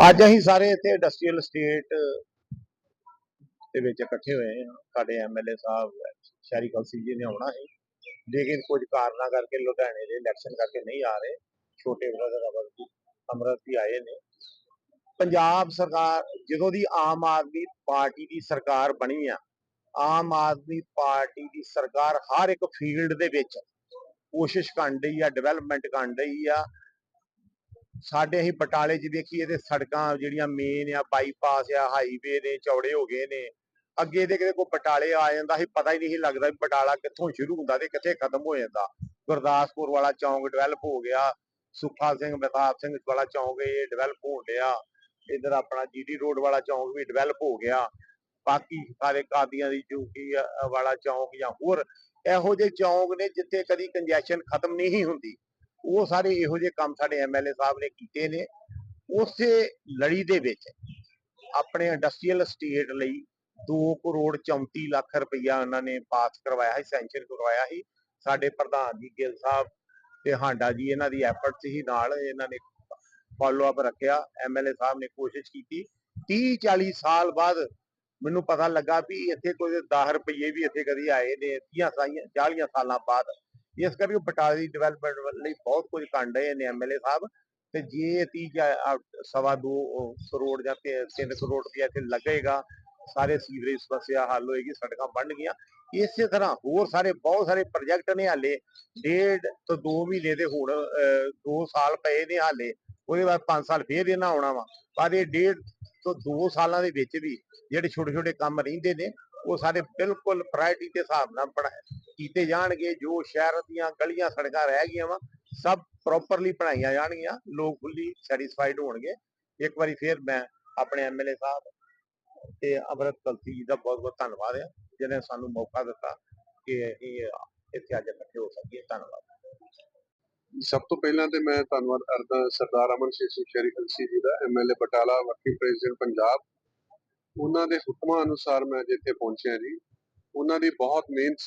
ਅੱਜ ਅਸੀਂ ਸਾਰੇ ਇੱਥੇ ਇੰਡਸਟਰੀਅਲ ਸਟੇਟ ਦੇ ਵਿੱਚ ਇਕੱਠੇ ਹੋਏ ਹਾਂ। ਸਾਡੇ ਐਮਐਲਏ ਸਾਹਿਬ, ਸ਼ਹਿਰੀ ਕੌਂਸਲ ਜੀ ਨੇ ਆਉਣਾ ਹੈ ਲੇਕਿਨ ਕੁਝ ਕਾਰਨਾਂ ਕਰਕੇ ਲੁਧਿਆਣੇ ਦੇ ਇਲੈਕਸ਼ਨ ਕਰਕੇ ਨਹੀਂ ਆ ਰਹੇ। ਛੋਟੇ ਬ੍ਰਦਰ ਅਮਰਜੀਤ ਅਮਰਤ ਵੀ ਆਏ ਨੇ। ਪੰਜਾਬ ਸਰਕਾਰ, ਜਦੋਂ ਦੀ ਆਮ ਆਦਮੀ ਪਾਰਟੀ ਦੀ ਸਰਕਾਰ ਬਣੀ ਆ, ਆਮ ਆਦਮੀ ਪਾਰਟੀ ਦੀ ਸਰਕਾਰ ਹਰ ਇੱਕ ਫੀਲਡ ਦੇ ਵਿੱਚ ਕੋਸ਼ਿਸ਼ ਕਰਨ ਡਈ ਆ ਡਿਵੈਲਪਮੈਂਟ ਕਰਨ ਡਈ ਆ। ਸਾਡੇ ਅਸੀਂ ਬਟਾਲੇ 'ਚ ਦੇਖੀਏ ਤੇ ਸੜਕਾਂ ਜਿਹੜੀਆਂ ਮੇਨ ਆ ਬਾਈਪਾਸ ਆ ਹਾਈਵੇ ਨੇ, ਚੌੜੇ ਹੋ ਗਏ ਨੇ। ਅੱਗੇ ਦੇ ਕਿਤੇ ਕੋਈ ਬਟਾਲੇ ਆ ਜਾਂਦਾ ਸੀ ਪਤਾ ਹੀ ਨਹੀਂ ਲੱਗਦਾ ਵੀ ਬਟਾਲਾ ਕਿੱਥੋਂ ਸ਼ੁਰੂ ਹੁੰਦਾ ਤੇ ਕਿੱਥੇ ਖਤਮ ਹੋ ਜਾਂਦਾ। ਗੁਰਦਾਸਪੁਰ ਵਾਲਾ ਚੌਂਕ ਡਿਵੈਲਪ ਹੋ ਗਿਆ, ਸੁੱਖਾ ਸਿੰਘ ਮਹਿਤਾਬ ਸਿੰਘ ਵਾਲਾ ਚੌਂਕ ਇਹ ਡਿਵੈਲਪ ਹੋਣ ਡਿਆ। ਇਧਰ ਆਪਣਾ ਜੀਟੀ ਰੋਡ ਵਾਲਾ ਚੌਂਕ ਵੀ ਡਿਵੈਲਪ ਹੋ ਗਿਆ। ਬਾਕੀ ਸਾਰੇ ਕਾਦੀਆਂ ਦੀ ਚੌਕੀ ਵਾਲਾ ਚੌਂਕ ਜਾਂ ਹੋਰ, ਇਹੋ ਜਿਹੇ ਚੌਂਕ ਨੇ ਜਿੱਥੇ ਕਦੀ ਕੰਜੈਸ਼ਨ ਖਤਮ ਨਹੀਂ ਹੁੰਦੀ। ਉਹ ਸਾਰੇ ਇਹੋ ਜਿਹੇ ਕੰਮ ਸਾਡੇ ਐਮਐਲਏ ਸਾਹਿਬ ਨੇ ਕੀਤੇ ਨੇ। ਉਸੇ ਲੜੀ ਦੇ ਵਿੱਚ ਆਪਣੇ ਇੰਡਸਟਰੀਅਲ ਸਟੇਟ ਲਈ 2 ਕਰੋੜ 34 ਲੱਖ ਰੁਪਈਆ ਉਹਨਾਂ ਨੇ ਪਾਸ ਕਰਵਾਇਆ ਸੀ ਸੈਂਕਸ਼ਨ ਕਰਵਾਇਆ ਸੀ। ਸਾਡੇ ਪ੍ਰਧਾਨ ਜੀ ਗਿੱਲ ਸਾਹਿਬ ਤੇ ਹਾਂਡਾ ਜੀ, ਇਹਨਾਂ ਦੀ ਐਫਰਟ ਸੀ ਨਾਲ ਇਹਨਾਂ ਨੇ ਫਾਲੋ ਅਪ ਰੱਖਿਆ। ਐਮਐਲਏ ਸਾਹਿਬ ਨੇ ਕੋਸ਼ਿਸ਼ ਕੀਤੀ। 30 40 ਸਾਲ ਬਾਅਦ ਮੈਨੂੰ ਪਤਾ ਲੱਗਾ ਵੀ ਇੱਥੇ ਕੋਈ 10 ਰੁਪਏ ਵੀ ਇੱਥੇ ਕਦੀ ਆਏ ਨੇ 30 ਸਾਈਆਂ 40 ਸਾਲਾਂ ਬਾਅਦ ਇਸ ਕਰਕੇ ਉਹ ਬਟਾਲੇ ਦੀ ਡਿਵੈਲਪਮੈਂਟ ਲਈ ਬਹੁਤ ਕੁਝ ਕਰਨ ਡਏ ਨੇ ਐਮਐਲਏ ਸਾਹਿਬ। ਤੇ ਜੇ 30 ਸਵਾ ਦੋ ਕਰੋੜ ਜਾਂ 3 ਕਰੋੜ ਰੁਪਇਆ ਇੱਥੇ ਲੱਗੇਗਾ, ਸਾਰੇ ਸੀਵਰੇਜ ਸਮੱਸਿਆ ਹੱਲ ਹੋਏਗੀ, ਸੜਕਾਂ ਬਣ ਇਸੇ ਤਰ੍ਹਾਂ ਹੋਰ ਸਾਰੇ ਬਹੁਤ ਸਾਰੇ ਪ੍ਰੋਜੈਕਟ ਨੇ ਹਾਲੇ, ਡੇਢ ਤੋਂ 2 ਮਹੀਨੇ ਦੇ ਹੁਣ 2 ਸਾਲ ਪਏ ਨੇ ਹਾਲੇ, ਉਹਦੇ ਬਾਅਦ 5 ਸਾਲ ਫੇਰ ਇਹਨਾਂ ਆਉਣਾ ਵਾ। ਪਰ ਇਹ ਡੇਢ ਤੋਂ 2 ਸਾਲਾਂ ਦੇ ਵਿੱਚ ਵੀ ਜਿਹੜੇ ਛੋਟੇ ਛੋਟੇ ਕੰਮ ਰਹਿੰਦੇ ਨੇ, ਉਹ ਸਾਰੇ ਬਿਲਕੁਲ ਪ੍ਰਾਇੋਰਟੀ ਦੇ ਹਿਸਾਬ ਨਾਲ ਬਣਾ ਕੀਤੇ ਜਾਣਗੇ, ਜੋ ਸ਼ਹਿਰ ਦੀਆਂ ਗਲੀਆਂ ਸੜਕਾਂ ਰਹਿ ਗਈਆਂ ਵਾ, ਸਭ ਪ੍ਰੋਪਰਲੀ ਬਣਾਈਆਂ ਜਾਣਗੀਆਂ, ਲੋਕ ਫੁੱਲੀ ਸੈਟੀਸਫਾਈਡ ਹੋਣਗੇ। ਇੱਕ ਵਾਰੀ ਫੇਰ ਮੈਂ ਆਪਣੇ ਐਮਐਲਏ ਸਾਹਿਬ ਤੇ ਅਮਰਤ ਕਲਸੀ ਜੀ ਦਾ ਬਹੁਤ ਬਹੁਤ ਧੰਨਵਾਦ ਹੈ ਜਿਹਨੇ ਸਾਨੂੰ ਮੌਕਾ ਦਿੱਤਾ ਕਿ ਇਹ ਇੱਥੇ ਅੱਜ ਇਕੱਠੇ ਹੋ ਸਕੀਏ। ਧੰਨਵਾਦ। ਸਭ ਤੋਂ ਪਹਿਲਾਂ ਤੇ ਮੈਂ ਧੰਨਵਾਦ ਕਰਦਾ ਸਰਦਾਰ ਅਮਰ ਸਿੰਘ ਸ਼ੇਰੀ ਕਲਸੀ ਜੀ ਦਾ MLA Batala working president Punjab. ਉਹਨਾਂ ਦੇ ਹੁਕਮਾਂ ਅਨੁਸਾਰ ਮੈਂ ਅੱਜ ਇੱਥੇ ਪਹੁੰਚਿਆ ਜੀ, ਉਹਨਾਂ ਦੀ ਬਹੁਤ ਮਿਹਨਤ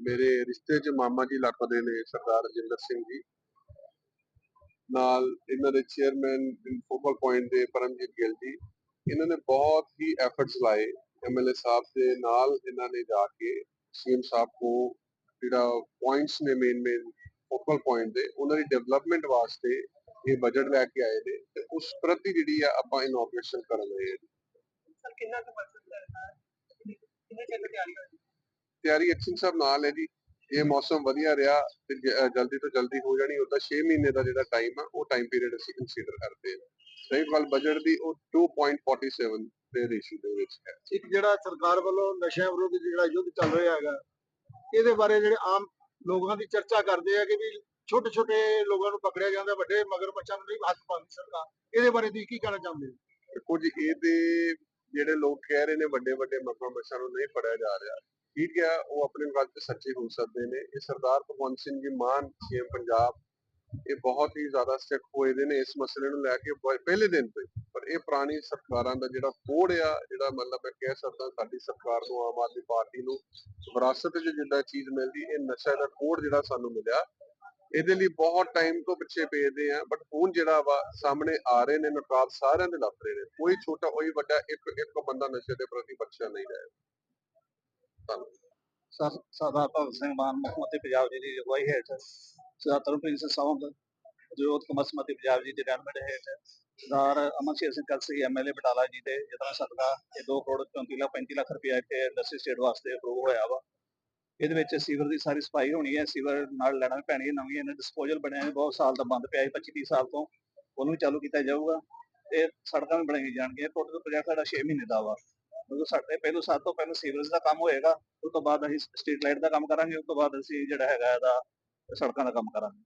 ਮੇਰੇ ਰਿਸ਼ਤੇ 'ਚ ਮਾਮਾ ਜੀ ਲੱਗਦੇ ਨੇ, ਸਰਦਾਰ ਰਜਿੰਦਰ ਸਿੰਘ ਜੀ। ਨਾਲ ਇਹਨਾਂ ਦੇ ਚੇਅਰਮੈਨ ਫੋਕਲ ਪੁਆਇੰਟ ਦੇ ਪਰਮਜੀਤ ਗਿੱਲ ਜੀ। ਇਹਨਾਂ ਨੇ ਬਹੁਤ ਹੀ ਐਫਰਟਸ ਲਾਏ ਐਮਐਲਏ ਸਾਹਿਬ ਦੇ ਨਾਲ ਇਹਨਾਂ ਨੇ ਜਾ ਕੇ ਸੀਐਮ ਸਾਹਿਬ ਕੋ ਜਿਹੜਾ ਪੁਆਇੰਟਸ ਨੇ ਮੇਨ ਮੇਨ ਫੋਕਲ ਪੁਆਇੰਟ ਦੇ, ਉਹਨਾਂ ਦੀ ਡਿਵੈਲਪਮੈਂਟ ਵਾਸਤੇ ਇਹ ਬਜਟ ਲੈ ਕੇ ਆਏ ਨੇ ਤੇ ਉਸ ਪ੍ਰਤੀ ਜਿਹੜੀ ਆ ਆਪਾਂ ਇਨੋਗ੍ਰੇਸ਼ਨ ਕਰਨ ਲਏ ਸਰ ਕਿੰਨਾ ਕੁ ਬਜਟ ਹੈ? ਕਿੰਨੇ ਚਿਰ ਤਿਆਰੀ ਹੋਈ? ਤਿਆਰੀ ਐਕਸ਼ਨ ਸਾਹਿਬ ਨਾਲ ਹੈ ਜੀ। ਇਹ ਮੌਸਮ ਵਧੀਆ ਰਿਹਾ ਤੇ ਜਲਦੀ ਤੋਂ ਜਲਦੀ ਹੋ ਜਾਣੀ ਉਹਦਾ 6 ਮਹੀਨੇ ਦਾ ਜਿਹੜਾ ਟਾਈਮ ਆ ਉਹ ਟਾਈਮ ਪੀਰੀਅਡ ਅਸੀਂ ਕੰਸੀਡਰ ਕਰਦੇ ਹਾਂ। ਰਹੀ ਗੱਲ ਬਜਟ ਦੀ ਉਹ 2.47 ਦੇ ਰੇਸ਼ੋ ਦੇ ਵਿੱਚ ਹੈ। ਇੱਕ ਜਿਹੜਾ ਸਰਕਾਰ ਵੱਲੋਂ ਨਸ਼ਿਆਂ ਵਿਰੁੱਧ ਜਿਹੜਾ ਯੁੱਧ ਚੱਲ ਰਿਹਾ ਹੈਗਾ ਇਹਦੇ ਬਾਰੇ ਜਿਹੜੇ ਆਮ ਲੋਕਾਂ ਦੀ ਚਰਚਾ ਕਰਦੇ ਆ ਕਿ ਵੀ ਛੋਟੇ ਛੋਟੇ ਲੋਕਾਂ ਨੂੰ ਪਕੜਿਆ ਜਾਂਦਾ ਵੱਡੇ ਮਗਰ ਬੱਚਾ ਨੂੰ ਨਹੀਂ ਹੱਥ ਪਾਉਂਦੀ ਸਰਕਾਰ। ਇਹਦੇ ਬਾਰੇ ਤੁਸੀਂ ਕੀ ਕਹਿਣਾ ਚਾਹੁੰਦੇ ਹੋ? ਕੁਝ ਇਹਦੇ ਜਿਹੜੇ ਲੋਕ ਕਹਿ ਰਹੇ ਨੇ ਵੱਡੇ ਵੱਡੇ ਮਕਮ ਬੱਚਿਆਂ ਨੂੰ ਨਹੀਂ ਪੜਿਆ ਜਾ ਰਿਹਾ। ਠੀਕ ਉਹ ਆਪਣੇ ਗੱਲ ਤੇ ਸੱਚੇ ਹੋ ਸਕਦੇ ਨੇ। ਇਹ ਸਰਦਾਰ ਭਗਵੰਤ ਸਿੰਘ ਜੀ ਮਾਨ, ਸੀਐਮ ਪੰਜਾਬ, ਇਹ ਬਹੁਤ ਹੀ ਜ਼ਿਆਦਾ ਸਟੈਕ ਹੋਏ ਦੇ ਨੇ ਇਸ ਮਸਲੇ ਨੂੰ ਲੈ ਕੇ ਪਹਿਲੇ ਦਿਨ ਤੋਂ ਪਰ ਇਹ ਪੁਰਾਣੀ ਸਰਕਾਰਾਂ ਦਾ ਜਿਹੜਾ ਕੋਡ ਆ, ਜਿਹੜਾ ਮਤਲਬ ਮੈਂ ਕਹਿ ਸਕਦਾ ਸਾਡੀ ਸਰਕਾਰ ਨੂੰ, ਆਮ ਆਦਮੀ ਪਾਰਟੀ ਨੂੰ, ਵਿਰਾਸਤ 'ਚ ਜਿੱਦਾਂ ਚੀਜ਼ ਮਿਲਦੀ, ਇਹ ਨਸ਼ਾ ਦਾ ਕੋੜ ਜਿਹੜਾ ਸਾਨੂੰ ਮਿਲਿਆ। ਇਹਦੇ ਲਈ ਬਹੁਤ ਟਾਈਮ ਤੋਂ ਪਿੱਛੇ ਪੇਦੇ ਆ ਬਟ ਹੁਣ ਜਿਹੜਾ ਵਾ ਸਾਹਮਣੇ ਆ ਰਹੇ ਨੇ, ਨਕਾਬ ਸਾਰਿਆਂ ਦੇ ਲੱਭ ਰਹੇ ਨੇ। ਕੋਈ ਛੋਟਾ, ਕੋਈ ਵੱਡਾ, ਇੱਕ ਇੱਕ ਬੰਦਾ ਨਸ਼ੇ ਦੇ ਪ੍ਰਤੀ ਬਖਸ਼ਿਆ ਨਹੀਂ ਰਿਹਾ। ਸਰਦਾਰ ਭਗਤ ਸਿੰਘ ਮਾਨ, ਮੁੱਖ ਮੰਤਰੀ ਪੰਜਾਬ ਜੀ ਦੀ ਅਗਵਾਈ ਹੇਠ ਸਰਦਾਰ ਤਰਨਪ੍ਰੀਤ ਸਿੰਘ ਸਾਵੰਤ ਜੋਤ ਕਮਸਮਤੀ ਪੰਜਾਬ ਜੀ ਦੇ ਗਵਰਨਮੈਂਟ ਹੇਠ ਸਰਦਾਰ ਅਮਨ ਸ਼ੇਰ ਸਿੰਘ ਕਲਸੀ ਐਮਐਲਏ ਬਟਾਲਾ ਜੀ ਦੇ ਜਿਤਨਾ ਸਦਕਾ ਇਹ 2 ਕਰੋੜ 34 ਲੱਖ 35 ਲੱਖ ਰੁਪਏ ਇੱਥੇ ਇੰਡਸਟਰੀ ਸਟੇਟ ਵਾਸਤੇ ਅਪਰੂਵ ਹੋਇਆ ਵਾ। ਇਹਦੇ ਵਿੱਚ ਸੀਵਰ ਦੀ ਸਾਰੀ ਸਫ਼ਾਈ ਹੋਣੀ ਹੈ, ਸੀਵਰ ਨਾਲ ਲੈਣਾ ਵੀ ਪੈਣੀ ਹੈ, ਨਵੀਂ ਇਹਨਾਂ ਡਿਸਪੋਜ਼ਲ ਬਣਿਆ ਹੈ ਬਹੁਤ ਸਾਲ ਦਾ ਬੰਦ ਪਿਆ ਹੈ 25 30 ਸਾਲ ਤੋਂ, ਉਹਨੂੰ ਵੀ ਚਾਲੂ ਕੀਤਾ ਜਾਊਗਾ। ਤੇ ਸੜਕਾਂ ਵੀ ਬਣਾਈਆਂ ਜਾਣਗੀਆਂ ਟੋਟਲ ਪ੍ਰੋਜੈਕਟ ਸਾਡਾ 6 ਮਹੀਨੇ ਦਾ ਵਾ। ਮਤਲਬ ਸਾਡੇ ਪਹਿਲੋਂ ਸਾਲ ਤੋਂ ਪਹਿਲਾਂ ਸੀਵਰੇਜ ਦਾ ਕੰਮ ਹੋਏਗਾ ਉਸ ਤੋਂ ਬਾਅਦ ਅਸੀਂ ਸਟਰੀਟ ਲਾਈਟ ਦਾ ਕੰਮ ਕਰਾਂਗੇ ਉਸ ਤੋਂ ਬਾਅਦ ਅਸੀਂ ਜਿਹੜਾ ਹੈਗਾ ਇਹਦਾ ਸੜਕਾਂ ਦਾ ਕੰਮ ਕਰਾਂਗੇ।